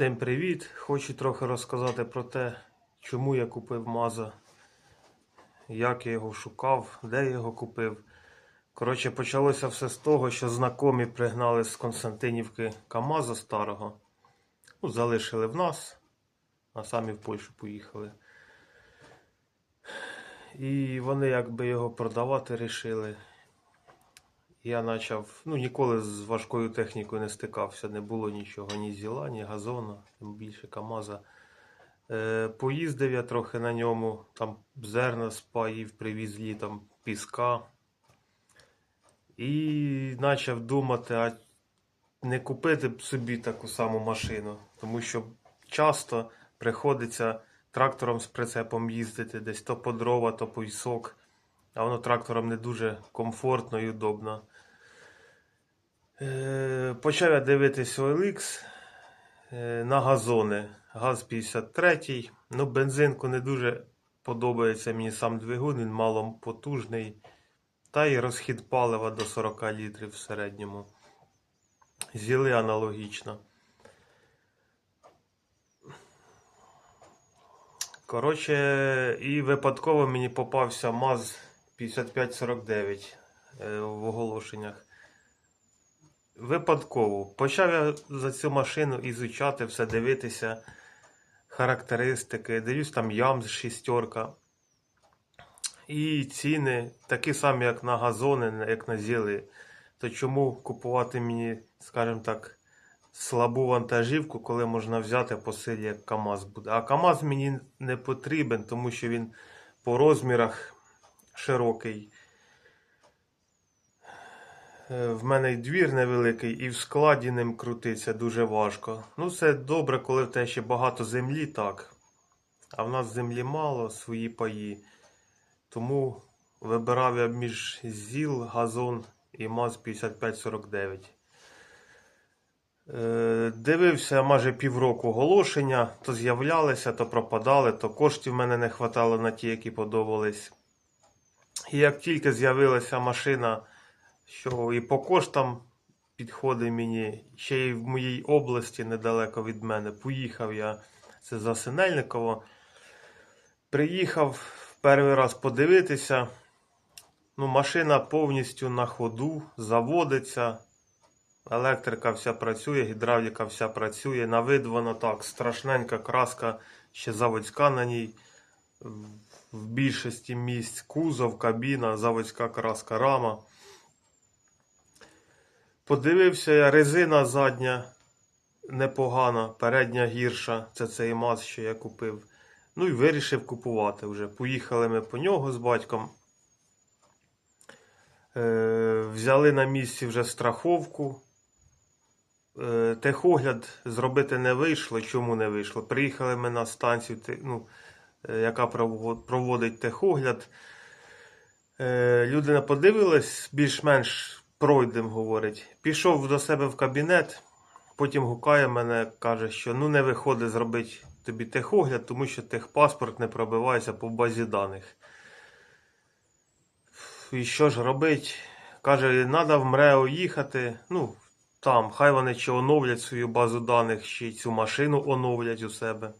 Всім привіт! Хочу трохи розказати про те, чому я купив Маза, як я його шукав, де я його купив. Коротше, почалося все з того, що знайомі пригнали з Константинівки КАМАЗа старого. Ну, залишили в нас, а самі в Польщу поїхали. І вони якби його продавати рішили. Я почав, ну ніколи з важкою технікою не стикався, не було нічого, ні зіла, ні газона, тим більше КАМАЗа. Е, поїздив я трохи на ньому, там зерна спаїв, привіз літом піска. І почав думати, а не купити собі таку саму машину, тому що часто приходиться трактором з прицепом їздити, десь то по дрова, то по пісок, а воно трактором не дуже комфортно і удобно. Е, Почав я дивитись OLX е, на газони. ГАЗ 53. Ну, бензинку не дуже подобається мені сам двигун, він мало потужний. Та й розхід палива до 40 літрів в середньому. Зіли аналогічно. Коротше, і випадково мені попався МАЗ 5549 е, в оголошеннях. Випадково. Почав я за цю машину ізучати, все дивитися, характеристики. Дивлюсь, там ям шістерка. І ціни такі самі, як на газони, як на зіли. То чому купувати мені, скажімо так, слабу вантажівку, коли можна взяти по силі, як КАМАЗ буде. А КАМАЗ мені не потрібен, тому що він по розмірах широкий. Е, В мене й двір невеликий, і в складі ним крутиться дуже важко. Ну, це добре, коли в тебе ще багато землі, так. А в нас землі мало, свої паї. Тому вибирав я між ЗІЛ, Газон і МАЗ 5549. Е, Дивився майже півроку оголошення, то з'являлися, то пропадали, то коштів в мене не вистачало на ті, які подобались. І як тільки з'явилася машина, що і по коштам підходить мені, ще й в моїй області недалеко від мене, поїхав я, це за Синельниково. Приїхав перший раз подивитися. Ну, машина повністю на ходу, заводиться. Електрика вся працює, гідравліка вся працює. На вид воно так, страшненька краска, ще заводська на ній. В більшості місць кузов, кабіна, заводська краска, рама. Подивився я, резина задня непогана, передня гірша. Це цей МАЗ, що я купив. Ну і вирішив купувати вже. Поїхали ми по нього з батьком. Е, взяли на місці вже страховку. Е, техогляд зробити не вийшло. Чому не вийшло? Приїхали ми на станцію, ну, е, яка проводить техогляд. Е, людина подивилась, більш-менш пройдем, говорить. Пішов до себе в кабінет, потім гукає мене, каже, що ну не виходить зробити тобі техогляд, тому що техпаспорт не пробивається по базі даних. І що ж робить? Каже, треба в МРЕО їхати. Ну, там, хай вони чи оновлять свою базу даних, чи цю машину оновлять у себе.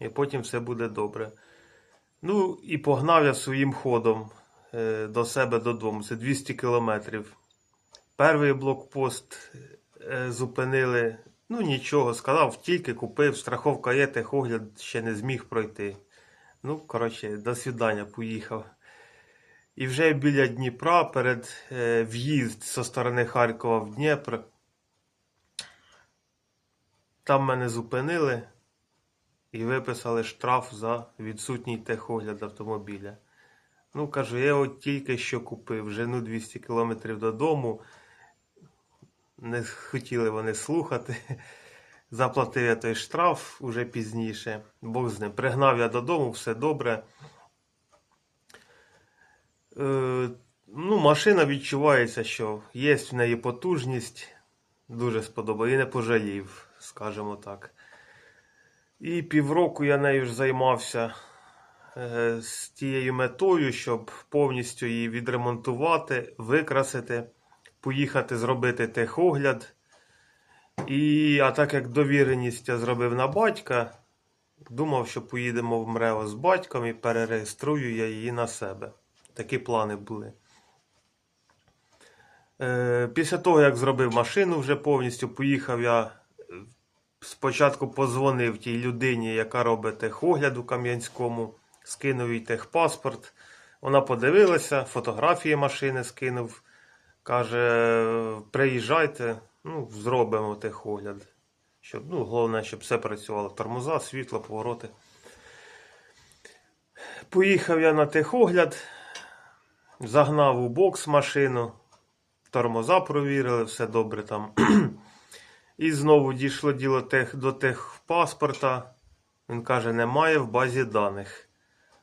І потім все буде добре. Ну, і погнав я своїм ходом е, до себе додому. Це 200 кілометрів. Перший блокпост е, зупинили. Ну, нічого, сказав, тільки купив, страховка є, техогляд ще не зміг пройти. Ну, коротше, до свідання, поїхав. І вже біля Дніпра перед е, в'їзд зі сторони Харкова в Дніпр. Там мене зупинили і виписали штраф за відсутній техогляд автомобіля. Ну, кажу, я його тільки що купив, жену 200 кілометрів додому. Не хотіли вони слухати. Заплатив я той штраф уже пізніше. Бог з ним. Пригнав я додому, все добре. Е, ну, машина відчувається, що є в неї потужність. Дуже сподобалося. І не пожалів, скажімо так. І півроку я нею ж займався е, з тією метою, щоб повністю її відремонтувати, викрасити, поїхати зробити техогляд. І, а так як довіреність я зробив на батька, думав, що поїдемо в МРЕО з батьком і перереєструю я її на себе. Такі плани були. Е, Після того, як зробив машину вже повністю, поїхав я е, спочатку позвонив тій людині, яка робить техогляд у Кам'янському, скинув їй техпаспорт. Вона подивилася, фотографії машини скинув. Каже, приїжджайте, ну, зробимо техогляд. Щоб, ну, головне, щоб все працювало. Тормоза, світло, повороти. Поїхав я на техогляд, загнав у бокс машину, тормоза провірили, все добре там. І знову дійшло діло тех, до техпаспорта. Він каже, немає в базі даних.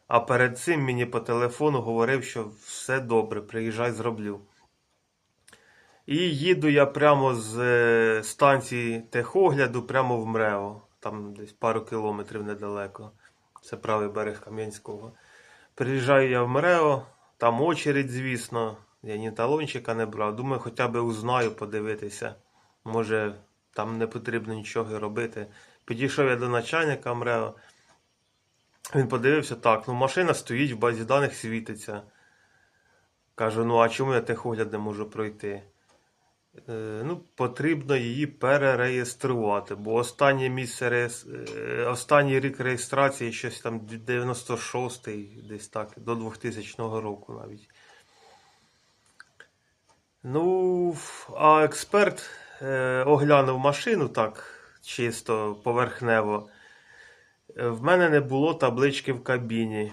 А перед цим мені по телефону говорив, що все добре, приїжджай, зроблю. І їду я прямо з е, станції техогляду прямо в МРЕО. Там десь пару кілометрів недалеко. Це правий берег Кам'янського. Приїжджаю я в МРЕО, там очередь, звісно. Я ні талончика не брав. Думаю, хоча б узнаю, подивитися. Може, там не потрібно нічого робити. Підійшов я до начальника МРЕО. Він подивився, так, ну машина стоїть в базі даних, світиться. Кажу, ну а чому я техогляд не можу пройти? Е, ну, потрібно її перереєструвати, бо останнє місце е, останній рік реєстрації щось там 96-й, десь так, до 2000 року навіть. Ну, а експерт е, оглянув машину так, чисто поверхнево. В мене не було таблички в кабіні.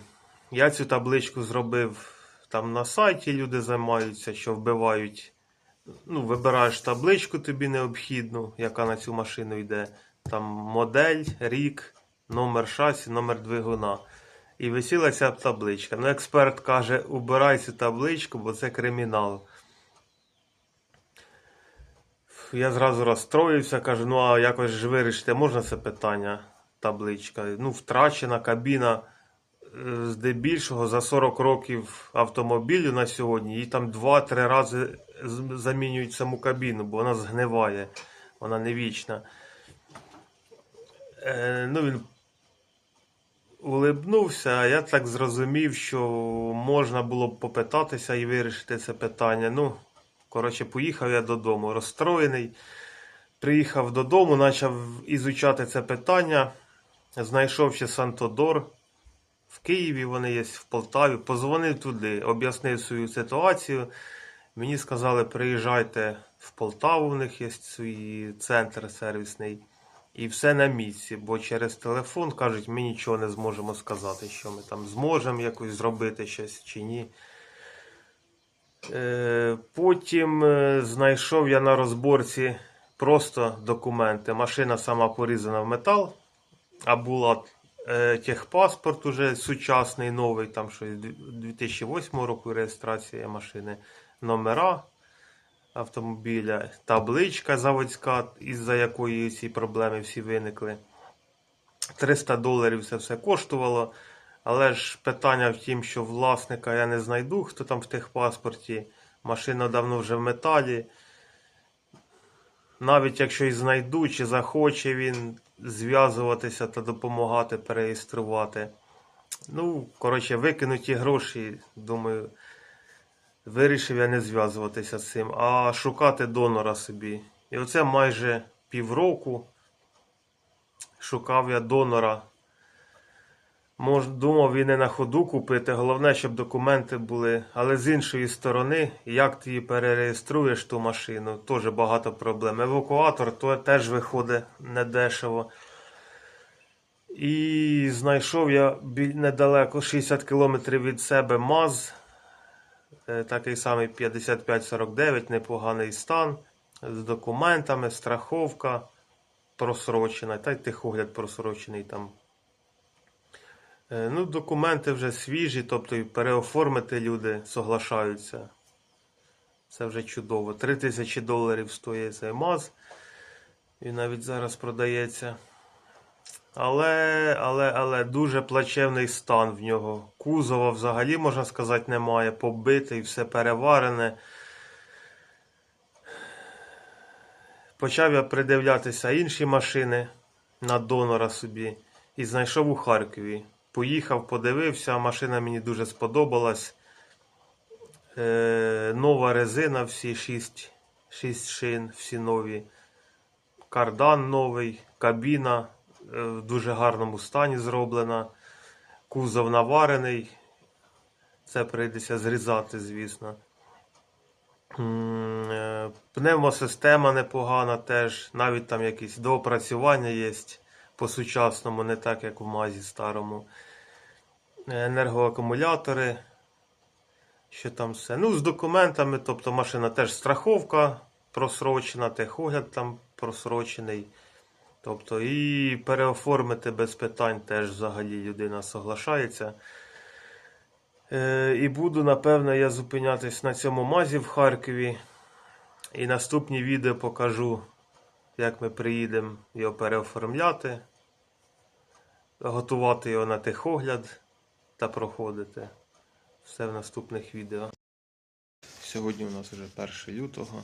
Я цю табличку зробив там на сайті, люди займаються, що вбивають. Ну, вибираєш табличку тобі необхідну, яка на цю машину йде. Там модель, рік, номер шасі, номер двигуна. І висіла ця табличка. Ну, експерт каже, убирай цю табличку, бо це кримінал. Я зразу розстроївся, кажу, ну а якось ж вирішити можна це питання, табличка. Ну, втрачена кабіна е, здебільшого за 40 років автомобілю на сьогодні, їй там 2-3 рази замінюють саму кабіну, бо вона згниває, вона не вічна. Е, ну, він улибнувся, а я так зрозумів, що можна було б попитатися і вирішити це питання. Ну, коротше, поїхав я додому, розстроєний. Приїхав додому, почав ізучати це питання. Знайшов ще Сантодор. В Києві вони є, в Полтаві. Позвонив туди, об'яснив свою ситуацію. Мені сказали, приїжджайте в Полтаву, в них є свій центр сервісний. І все на місці, бо через телефон кажуть, ми нічого не зможемо сказати, що ми там зможемо якось зробити щось чи ні. Е, Потім е, знайшов я на розборці просто документи. Машина сама порізана в метал, а була е, техпаспорт уже сучасний, новий, там щось 2008 року реєстрація машини, номера автомобіля, табличка заводська, із-за якої ці проблеми всі виникли. 300 доларів це все коштувало. Але ж питання в тім, що власника я не знайду, хто там в техпаспорті. Машина давно вже в металі. Навіть якщо і знайду, чи захоче він зв'язуватися та допомагати переєструвати. Ну, коротше, викинуті гроші, думаю, вирішив я не зв'язуватися з цим, а шукати донора собі. І оце майже півроку шукав я донора. Мож, думав він не на ходу купити. Головне, щоб документи були. Але з іншої сторони, як ти її перереєструєш ту машину, теж багато проблем. Евакуатор то теж виходить недешево. І знайшов я недалеко 60 км від себе МАЗ. Е, Такий самий 5549, непоганий стан. З документами, страховка просрочена, та й техогляд просрочений там. Е, Ну, документи вже свіжі, тобто і переоформити люди соглашаються. Це вже чудово. 3 тисячі доларів стоїть цей МАЗ. Він навіть зараз продається. Але, але, але дуже плачевний стан в нього. Кузова взагалі, можна сказати, немає. Побитий, все переварене. Почав я придивлятися інші машини на донора собі і знайшов у Харкові. Поїхав, подивився, машина мені дуже сподобалась. Е, нова резина, всі 6, 6 шин, всі нові. Кардан новий, кабіна в дуже гарному стані зроблена. Кузов наварений. Це прийдеться зрізати, звісно. Е, Пневмосистема непогана теж. Навіть там якісь доопрацювання є по-сучасному, не так як в мазі старому. Е, Енергоакумулятори. Що там все? Ну, з документами, тобто машина теж страховка просрочена, техогляд там просрочений. Тобто і переоформити без питань теж взагалі людина соглашається. Е, і буду, напевно, я зупинятись на цьому мазі в Харкові. І наступні відео покажу, як ми приїдемо його переоформляти, готувати його на техогляд та проходити. Все в наступних відео. Сьогодні у нас вже 1 лютого.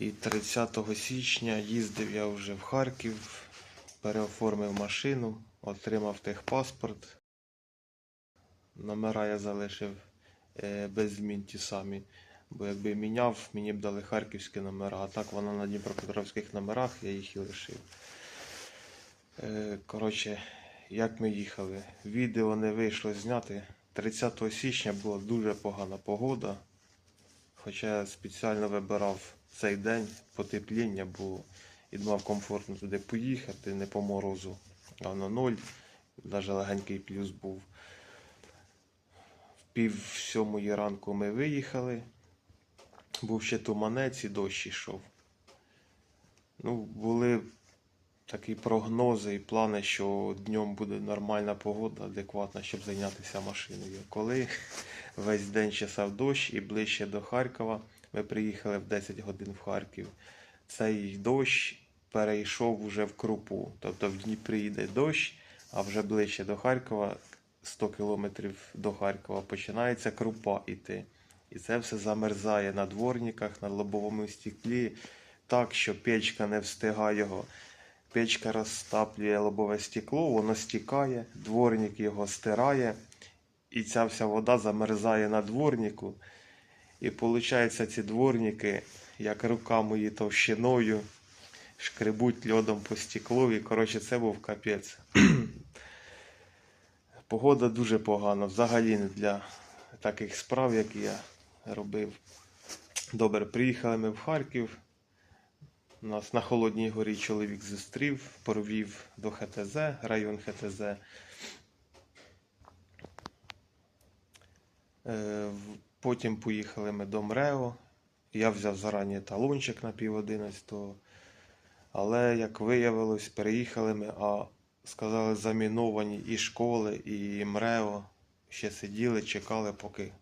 І 30 січня їздив я вже в Харків, переоформив машину, отримав техпаспорт. Номера я залишив е, без змін ті самі. Бо якби міняв, мені б дали харківські номера, а так вона на Дніпропетровських номерах, я їх і лишив. Е, Коротше, як ми їхали. Відео не вийшло зняти. 30 січня була дуже погана погода. Хоча я спеціально вибирав цей день потепління, бо і думав комфортно туди поїхати, не по морозу, а на ноль. Навіть легенький плюс був. В пів сьомої ранку ми виїхали. Був ще туманець і дощ ішов. Ну, були такі прогнози і плани, що днем буде нормальна погода, адекватна, щоб зайнятися машиною. Коли весь день часав дощ і ближче до Харкова, ми приїхали в 10 годин в Харків. Цей дощ перейшов вже в крупу. Тобто в Дніпрі йде дощ, а вже ближче до Харкова, 100 кілометрів до Харкова, починається крупа йти. І це все замерзає на дворниках, на лобовому стеклі, так, що печка не встигає його. Печка розтаплює лобове стекло, воно стікає, дворник його стирає, і ця вся вода замерзає на дворнику. І виходить, ці дворники, як рука мої товщиною, шкребуть льодом по стеклу. І, коротше, це був капець. Погода дуже погана, взагалі не для таких справ, як я робив. Добре, приїхали ми в Харків. Нас на Холодній горі чоловік зустрів, провів до ХТЗ, район ХТЗ. Потім поїхали ми до МРЕО. Я взяв зарані талончик на пів одинадцятого. Але, як виявилось, переїхали ми, а сказали, заміновані і школи, і МРЕО. Ще сиділи, чекали, поки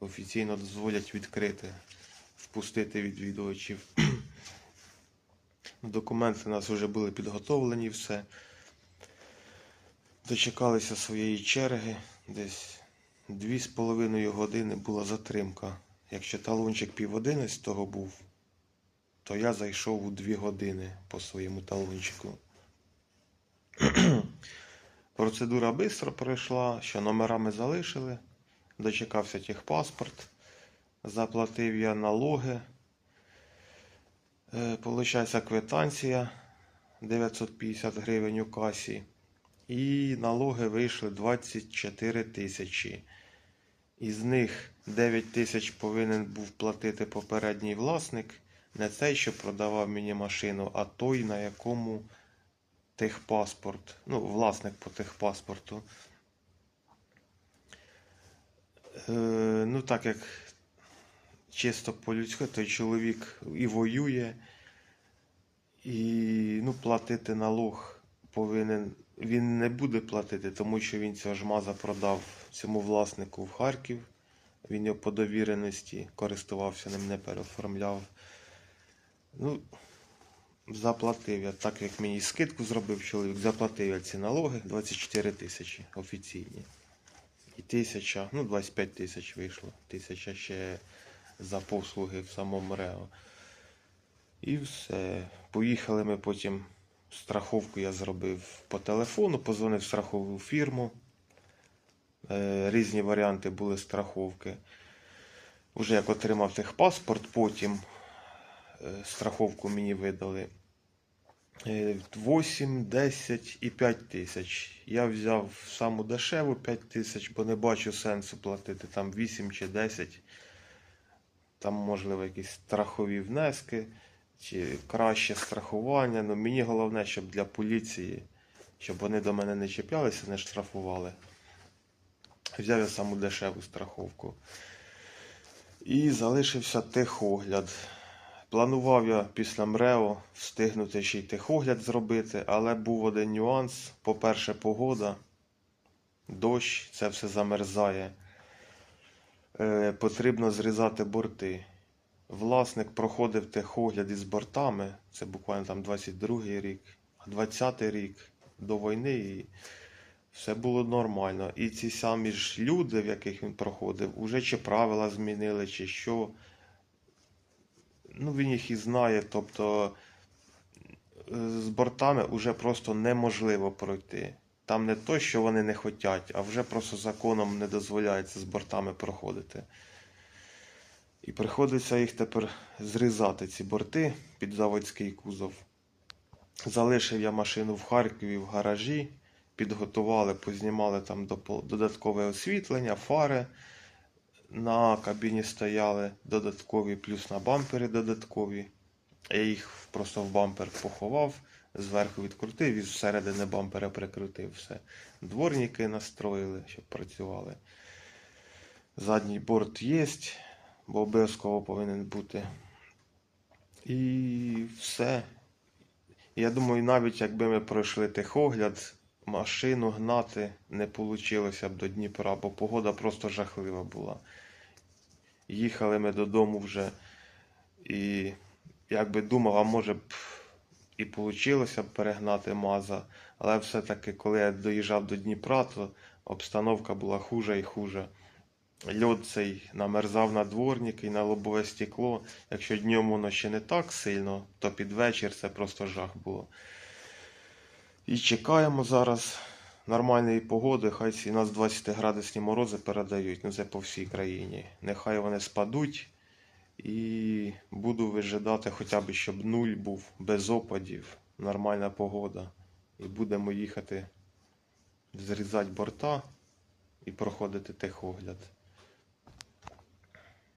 офіційно дозволять відкрити, впустити відвідувачів. Документи у нас вже були підготовлені, все. Дочекалися своєї черги. Десь дві з половиною години була затримка. Якщо талончик пів одинадцятого був, то я зайшов у дві години по своєму талончику. Процедура швидко пройшла, що номера ми залишили. Дочекався техпаспорт. Заплатив я налоги. Е, Получається квитанція 950 гривень у касі. І налоги вийшли 24 тисячі. Із них 9 тисяч повинен був платити попередній власник. Не цей, що продавав мені машину, а той, на якому техпаспорт. Ну, власник по техпаспорту. Е, ну, так як чисто по-людськи, той чоловік і воює, і ну, платити налог повинен. Він не буде платити, тому що він цього жмаза продав цьому власнику в Харків. Він його по довіреності користувався ним, не переоформляв. Ну, заплатив я, так як мені скидку зробив чоловік, заплатив я ці налоги 24 тисячі офіційні. І тисяча, ну 25 тисяч вийшло. Тисяча ще за послуги в самому РЕО. І все. Поїхали ми потім. Страховку я зробив по телефону, позвонив в страхову фірму. Е, різні варіанти були страховки. Уже як отримав техпаспорт, потім е, страховку мені видали. Е, 8, 10 і 5 тисяч. Я взяв саму дешеву 5 тисяч, бо не бачу сенсу платити там 8 чи 10. Там, можливо, якісь страхові внески чи краще страхування. Ну, мені головне, щоб для поліції, щоб вони до мене не чіплялися, не штрафували. Взяв я саму дешеву страховку. І залишився техогляд. Планував я після МРЕО встигнути ще й техогляд зробити, але був один нюанс. По-перше, погода, дощ, це все замерзає. Е, потрібно зрізати борти. Власник проходив техогляд із бортами, це буквально там 22-й рік, а 20-й рік до війни, і все було нормально. І ці самі ж люди, в яких він проходив, уже чи правила змінили, чи що. Ну, він їх і знає, тобто е, з бортами вже просто неможливо пройти. Там не то, що вони не хочуть, а вже просто законом не дозволяється з бортами проходити. І приходиться їх тепер зрізати, ці борти під заводський кузов. Залишив я машину в Харкові в гаражі, підготували, познімали там додаткове освітлення, фари. На кабіні стояли додаткові, плюс на бампері додаткові. Я їх просто в бампер поховав, зверху відкрутив і зсередини бампера прикрутив все. Дворники настроїли, щоб працювали. Задній борт є, бо обов'язково повинен бути. І все. Я думаю, навіть якби ми пройшли техогляд, машину гнати не вийшло б до Дніпра, бо погода просто жахлива була. Їхали ми додому вже і якби думав, а може б і вийшло б перегнати Маза, але все-таки, коли я доїжджав до Дніпра, то обстановка була хуже і хуже. Льод цей намерзав на дворники і на лобове стекло. Якщо днем воно ще не так сильно, то під вечір це просто жах було. І чекаємо зараз нормальної погоди, хай ці нас 20 градусні морози передають, ну це по всій країні. Нехай вони спадуть і буду вижидати хоча б, щоб нуль був без опадів, нормальна погода. І будемо їхати зрізати борта і проходити техогляд.